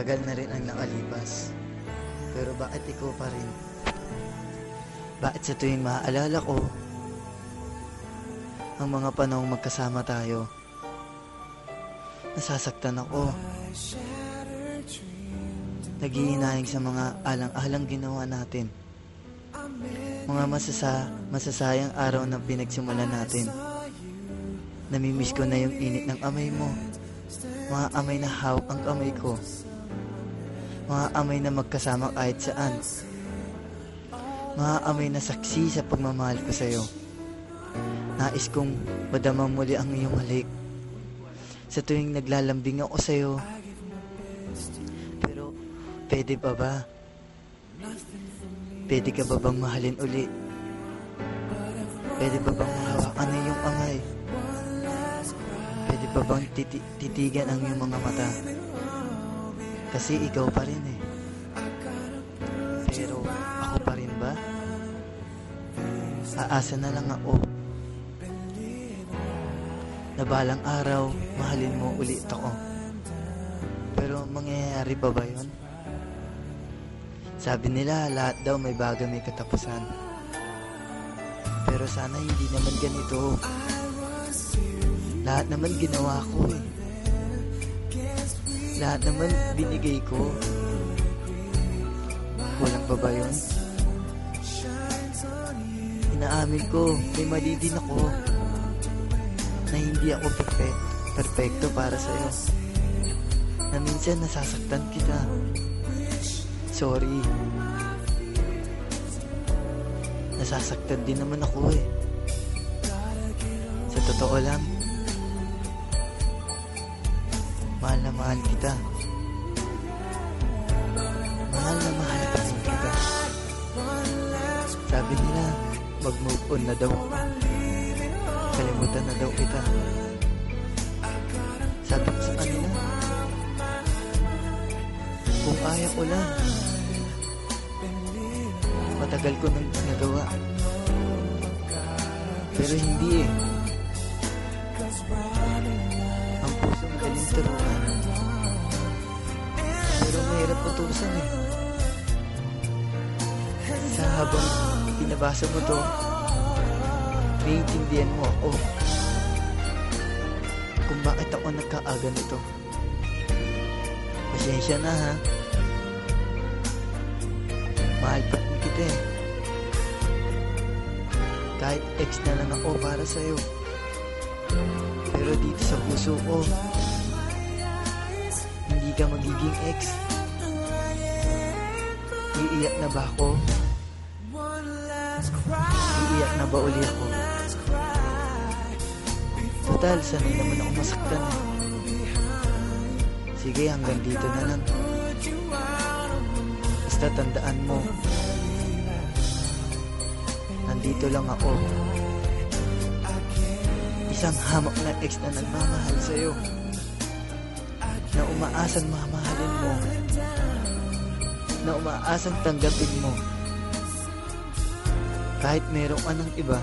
Matagal na rin ang nakalipas. Pero bakit ikaw pa rin? Bakit sa tuwing maaalala ko ang mga panahong magkasama tayo, nasasaktan ako. Naghihinayang sa mga alang-alang ginawa natin. Mga masasa, masasayang araw na pinagsimulan natin. Namimiss ko na yung init ng amay mo. Mga amay na hawak ang kamay ko. Mga amay na magkasama kahit saan. Mga amay na saksi sa pagmamahal ko sa'yo. Nais kong madama muli ang iyong halik. Sa tuwing naglalambing ako sa'yo. Pero, pwede pa ba? Pwede ka ba bang mahalin uli? Pwede ba bang mahawakan na iyong amay? Pwede pa bang titi- titigan ang iyong mga mata? Kasi ikaw pa rin eh. Pero ako pa rin ba? Aasa na lang ako. Na balang araw, mahalin mo ulit ako. Pero mangyayari ba ba yun? Sabi nila, lahat daw may baga may katapusan. Pero sana hindi naman ganito. Lahat naman ginawa ko eh. Lahat naman binigay ko. Walang ba ba yun? Inaamin ko, may mali din ako. Na hindi ako perfect, perfecto para sa'yo. Na minsan nasasaktan kita. Sorry. Nasasaktan din naman ako eh. Sa totoo lang, mahal na mahal kita. Mahal na mahal pa rin kita. Sabi nila, mag-move on na daw. Kalimutan na daw kita. Sabi ko sa kanila, kung kaya ko lang, matagal ko nang nagawa. Pero hindi eh. Ang puso magaling turuan. Pero mahirap utusan eh. Sa habang pinabasa mo to, naiintindihan mo ako kung bakit ako nagkaaga nito. Pasensya na ha. Mahal pa rin kita eh. Kahit ex na lang ako para sa'yo. Pero dito sa puso ko, hindi ka magiging ex. Iiyak na ba ako? Iiyak na ba uli ako? Total, sanay naman ako masaktan. Sige, hanggang dito na lang. Basta tandaan mo, nandito lang ako. Isang hamak na ex na nagmamahal sa'yo. Na umaasang mamahalin mo. Na umaasang tanggapin mo. Kahit merong anong iba,